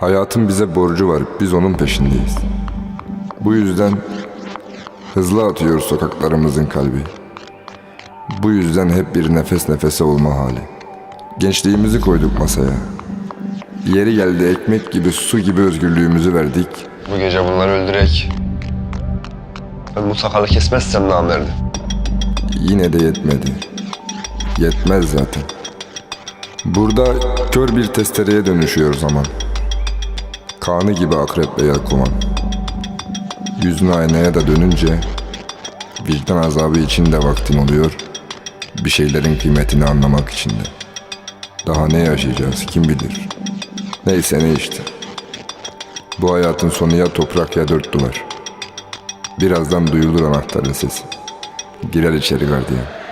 Hayatın bize borcu var, biz onun peşindeyiz. Bu yüzden hızlı atıyor sokaklarımızın kalbi. Bu yüzden hep bir nefes nefese olma hali. Gençliğimizi koyduk masaya. Yeri geldi ekmek gibi su gibi özgürlüğümüzü verdik. Bu gece bunları öldürek. Ben bu sakalı kesmezsem namerdim. Yine de yetmedi. Yetmez zaten. Burada kör bir testereye dönüşüyor zaman. Kanı gibi akrep veya kovan. Yüzün aynaya da dönünce vicdan azabı için de vaktin oluyor. Bir şeylerin kıymetini anlamak için de. Daha ne yaşayacağız kim bilir. Neyse ne işte. Bu hayatın sonu ya toprak ya dört duvar. Birazdan duyulur anahtarın sesi. Girer içeri gardiyan.